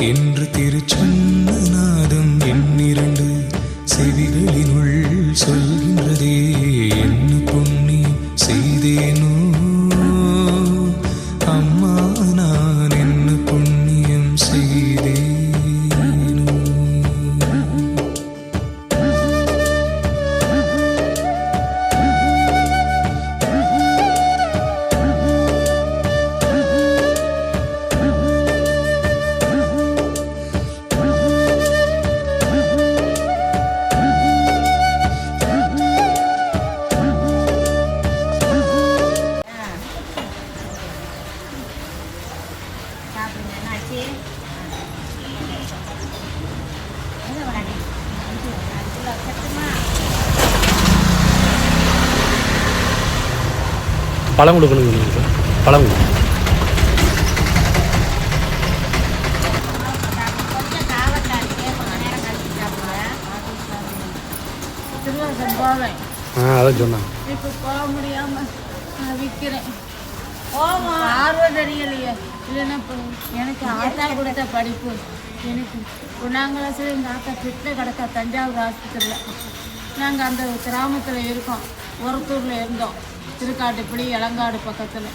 என்று திருச்சொன்ன நாதம் என்னிரண்டு செவிகளினுள் சொல்கின்றதே என் பழம் கொடுக்கணும் சொன்னீங்க சார். பழம் கொடுக்கணும் ஆ அதான் சொன்னேன் இப்போ போக முடியாம நான் விற்கிறேன் போமா ஆர்வம் தெரியலையே இல்லைன்னா எனக்கு ஆத்தா கொடுத்த படிப்பு எனக்கு ஒன்றாம் கிளாஸில் எங்கள் ஆத்தா கிட்ட கிடக்கா தஞ்சாவூர் ஆஸ்பத்திரியில் நாங்கள் அந்த கிராமத்தில் இருக்கோம். ஒரத்தூரில் இருந்தோம். திருக்காட்டுப்படி இளங்காடு பக்கத்தில்.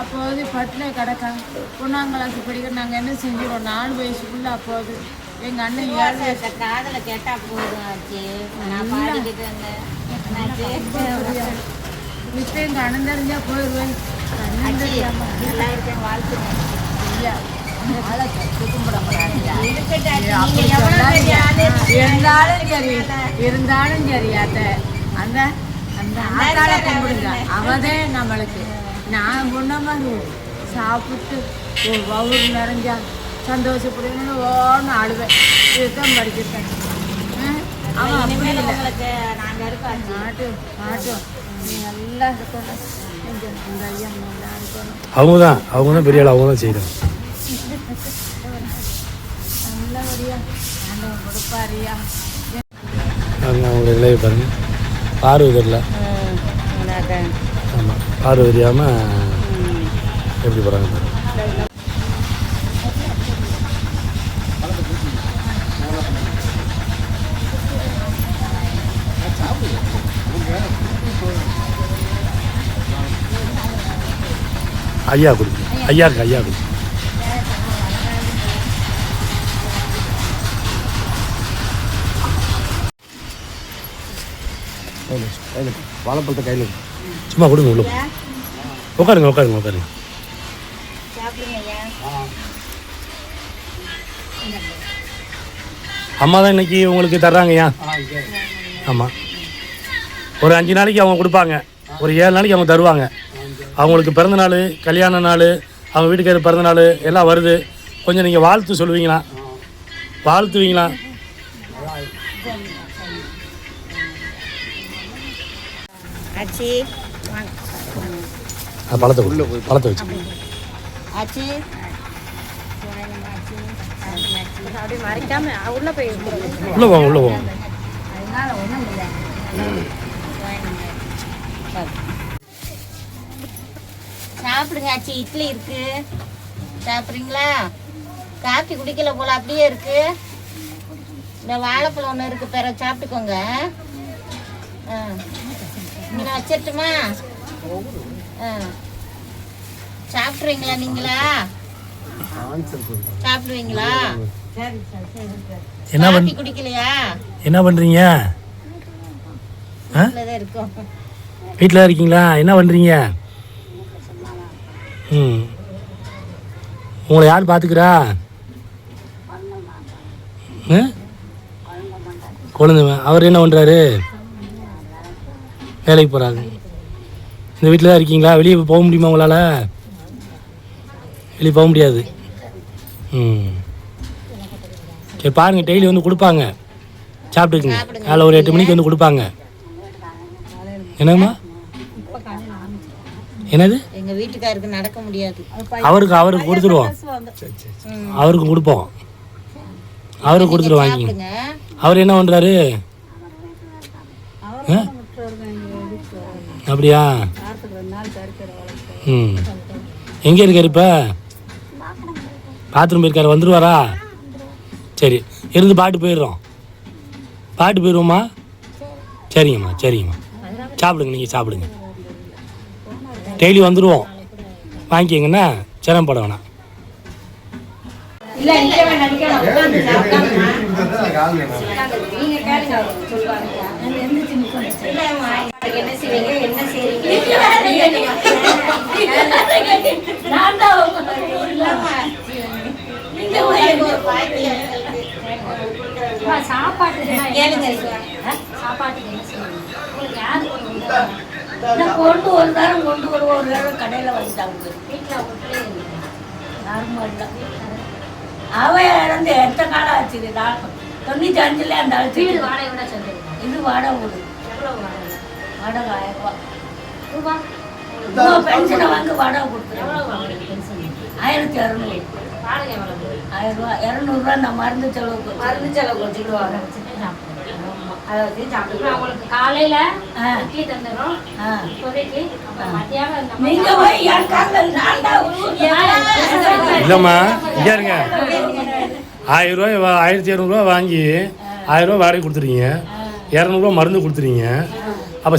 அப்போது பட்டில் கிடக்கா ஒன்றாம் கிளாஸ் படிக்க நாங்கள் என்ன செஞ்சிடும் நாலு வயசுக்குள்ளே அப்போது எங்கள் அண்ணன் ஏழு வயசு. காதுல கேட்டா போதும் ஆச்சு. நான் பாடிக்கிட்டு இருந்தேன். என்னாச்சு? இப்போ எங்கள் அண்ணன் தெரிஞ்சா போயிடுவேன் அண்ணன் ஆச்சி, தெரியாம நல்லா இருக்கேன் வாழ்த்துங்க ஐயா? இருந்தாலும் சரி இருந்தாலும் அந்த ஆத்தாளை கும்பிடுங்க. அவதே நம்மளுக்கு. நான் முன்ன மாதிரி சாப்பிட்டு ஒரு வவுறு நிறைஞ்சா சந்தோஷப்படுன்னு ஓன்னு ஆடுவேன். இதுதான் படிச்சிருக்கேன்? அவன் அப்படி இல்லை. உங்களுக்கு நாங்க இருக்கோம். மாட்டும் மாட்டும் நீ நல்லா இருக்கணும். இந்த இந்த ஐயா நல்லா இருக்கணும். அவங்க தான் அவங்க தான் பெரிய ஆள். அவங்க தான் செய்யணும் நல்லபடியா. ஆண்டவன் கொடுப்பாரியா அவங்க அவங்களோட நிலையை பாருங்க. பார்வை தெரியல ஆமாம் பார்வை தெரியாமல் எப்படி போகிறாங்க ஐயா கொடுங்க ஐயா இருக்கு ஐயா கொடுங்க வாழைப்பழத்தை கையில் சும்மா கொடுங்க உள்ள உட்காருங்க உட்காருங்க உட்காருங்க. அம்மா தான் இன்னைக்கு உங்களுக்கு தர்றாங்கய்யா ஆமாம் ஒரு அஞ்சு நாளைக்கு அவங்க கொடுப்பாங்க. ஒரு ஏழு நாளைக்கு அவங்க தருவாங்க. அவங்களுக்கு பிறந்த நாள் கல்யாண நாள் அவங்க வீட்டுக்காரர் பிறந்த நாள் எல்லாம் வருது. கொஞ்சம் நீங்கள் வாழ்த்து சொல்லுவீங்களா? வாழ்த்துவீங்களா? ஆச்சி வாங்க. பழத்தை கொடு பழத்தை வச்சு. ஆச்சி. அப்படியே மறைக்காம உள்ள போய் உள்ளே போங்க உள்ளே போங்க. அதனால ஒண்ணும் இல்லை சாப்பிடுங்க ஆச்சி இட்லி இருக்கு. சாப்பிட்றீங்களா? காப்பி குடிக்கல போல அப்படியே இருக்கு. இந்த வாழைப்பழம் ஒன்று இருக்கு பிற சாப்பிட்டுக்கோங்க. ஆ. நான் வச்சிரட்டுமா? ஆ. சாப்பிட்றீங்களா நீங்களா? சாப்பிடுவீங்களா? என்ன பண் காப்பி குடிக்கலையா? என்ன பண்ணுறீங்க ஆ? தான் வீட்டில் இருக்கீங்களா? என்ன பண்ணுறீங்க ம். உங்களை யார் பார்த்துக்கிறா? குழந்தை அவர் என்ன பண்ணுறாரு வேலைக்கு போகிறாரு இந்த வீட்டில் தான் இருக்கீங்களா? வெளியே போக முடியுமா உங்களால்? வெளியே போக முடியாது. ம். சரி பாருங்க டெய்லி வந்து கொடுப்பாங்க. சாப்பிட்டுக்குங்க. அதில் ஒரு எட்டு மணிக்கு வந்து கொடுப்பாங்க. என்னங்கம்மா? என்னது? எங்க வீட்டுக்காருக்கு நடக்க முடியாது. அவருக்கு அவருக்கு கொடுத்துருவோம். அவருக்கு கொடுப்போம். அவருக்கு கொடுத்துட்டு வாங்கிங்க சாப்பிடுங்க. அவர் என்ன பண்ணுறாரு அப்படியா? ம். எங்கே இருக்காரு இப்போ? பாத்ரூம் போயிருக்காரு வந்துருவாரா? சரி. இருந்து பாட்டு போயிடுறோம். பாட்டு போயிடுவோம்மா சரிங்கம்மா சரிங்கம்மா. சாப்பிடுங்க நீங்கள் சாப்பிடுங்க. டெய்லி வந்துடுவோம் வாங்கிக்கிங்கண்ணா சிரமப்பட வேணாம். என்ன செய்வீங்க என்ன நீங்க பாய்க்கு கேளுங்க சாப்பாட்டுக்கு என்ன கொண்டு ஒரு நேரம் கொண்டு வருவோம் ஒரு நேரம் கடையில் வந்துட்டாங்க வீட்டில் யாருமே இல்லை அவ இறந்து எத்த காலம் ஆச்சு நான் தொண்ணூற்றி அஞ்சுல அந்த வீடு வாடகை விட சொல்லுங்க இது வாடகை வீடு. வாடகை? வாடகை ஆயிரம் ரூபா. பென்ஷனை வாங்க வாடகை வாங்குறீங்க பென்ஷன். ஆயிரத்தி இரநூறு வாடகை ஆயிரம் ரூபா. இரநூறுவா நான் மருந்து செலவுக்கு மருந்து செலவு வச்சுக்கிடுவாங்க. அதை வச்சு சாப்பிட்டுக்கலாம் உங்களுக்கு காலையில ஆ. இட்லி தந்துடும் ஆ. இப்போதைக்கு அப்புறம் மத்தியானம் நம்ம நீங்க போய் என் காலில் நான் தான் விழுவேன். இல்லைம்மா இங்கே இருங்க. ஆயிரம் ரூபாய் வா- ஆயிரத்தி இரநூறுவா வாங்கி ஆயிரம் ரூபாய் வாடகை கொடுத்துறீங்க. இரநூறுவா மருந்து கொடுத்துறீங்க. அப்போ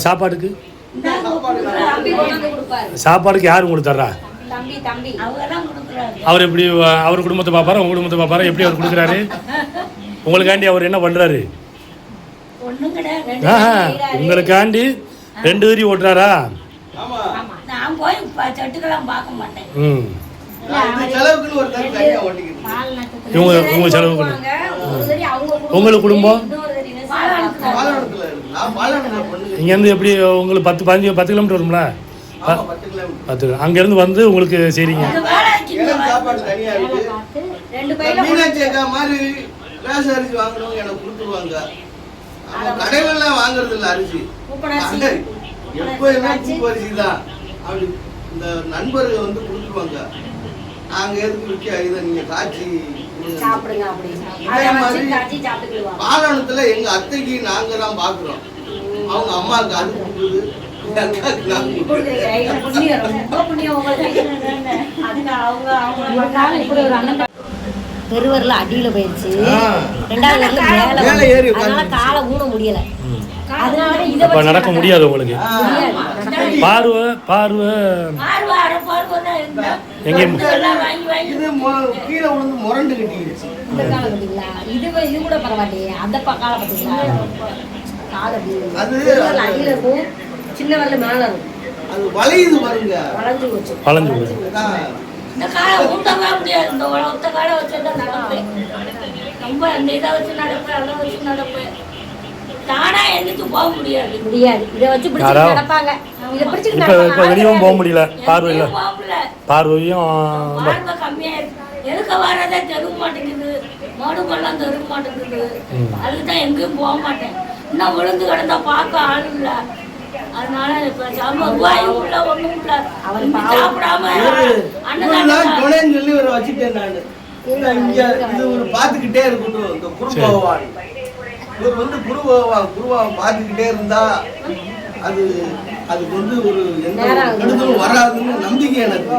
கொடுப்பாரு. சாப்பாடுக்கு யார் உங்களுக்கு தர்றா? தம்பி தம்பி. அவங்க தான் கொடுக்குறாங்க. அவர் எப்படி அவர் குடும்பத்தை பார்ப்பாரா உங்க குடும்பத்தை பார்ப்பாரா எப்படி அவர் கொடுக்குறாரு? உங்களுக்காண்டி அவர் என்ன பண்ணுறாரு ஒண்ணும் கிடையாது ரெண்டு ஆஹா உங்களுக்காண்டி ரெண்டு வரி ஓட்டுறாரா? நான் போய் செட்டுக்கெல்லாம் பார்க்க மாட்டேன். ம். இவங்க உங்க செலவு உங்களுக்கு குடும்பம்? இங்கேருந்து எப்படி உங்களுக்கு பத்து பதினஞ்சு பத்து கிலோமீட்டர் வரும்ல? பத்து அங்கேருந்து வந்து உங்களுக்கு பையில மீனாட்சி அக்கா மாதிரி ரேஷன் அரிசி வாங்கணும் எனக்கு கொடுத்துருவாங்க. கடைகள்லாம் வாங்குறது இல்ல அரிசி. எப்போதுமே பூப்பு அரிசி தான். அப்படி இந்த நண்பர்கள் வந்து கொடுத்துருவாங்க. நாங்க எதுக்கு விற்க இதை நீங்க காய்ச்சி அதை மாதிரி பாலனத்துல எங்க அத்தைக்கு நாங்க தான் பாக்குறோம் அவங்க அம்மாவுக்கு அது கொடுக்குது புண்ணியம் ரொம்ப புண்ணியம் உங்களுக்கு. அதுக்கு அவங்க அவங்க இப்படி ஒரு அண்ணன் பெருவரில் அடியில போயிடுச்சு ரெண்டாவது வரல மேல மேல ஏறி. அதனால காலை ஊன முடியல. அதனால இதை நடக்க முடியாது உங்களுக்கு. பார்வை பார்வை. எங்கே? இது கீழே விழுந்து முரண்டு கட்டிடுச்சு இது இது கூட பரவாயில்லையே. அந்த ப- காலை பார்த்தீங்களா? காலை அப்படி அது- பெருவிரல் அடியில இருக்கும். சின்ன வரல மேல இருக்கும். அது வளையுது பாருங்க. வளைஞ்சு போச்சு. வளைஞ்சு இந்த காலை ஊட்டவே முடியாது. இந்த ஒத்த காலை வச்சு தான் நடப்பேன் ரொம்ப இந்த இதை வச்சு நடப்பேன் அதை வச்சு நடப்பேன் தானா எழுந்துட்டு போக முடியாது. முடியாது. இதை வச்சு பிடிச்சு நடப்பாங்க. இதை பிடிச்சு இப்போ போக முடியல. பார்வையும் பார்வை எதுக்க வரதே மாட்டேங்குது. மாடு தெருவ மாட்டேங்குது. அதுதான் எங்கேயும் போக மாட்டேன். இன்னும் விழுந்து கிடந்தா பார்க்க ஆள் இல்ல. அதனால இப்ப சாம ரூபாயும் இல்ல ஒண்ணும் இல்ல அவர் இங்க சாப்பிடாம இவரு அன்னதானம் துணைன்னு சொல்லி இவரை வச்சுட்டேன் நானு. இங்க இது ஒரு பார்த்துக்கிட்டே இருக்கட்டும். இந்த குரு பகவான். இவர் வந்து குரு பகவான் குருவான் பார்த்துக்கிட்டே இருந்தா அது அதுக்கு வந்து ஒரு எந்த கெடுதலும் வராதுன்னு நம்பிக்கை எனக்கு.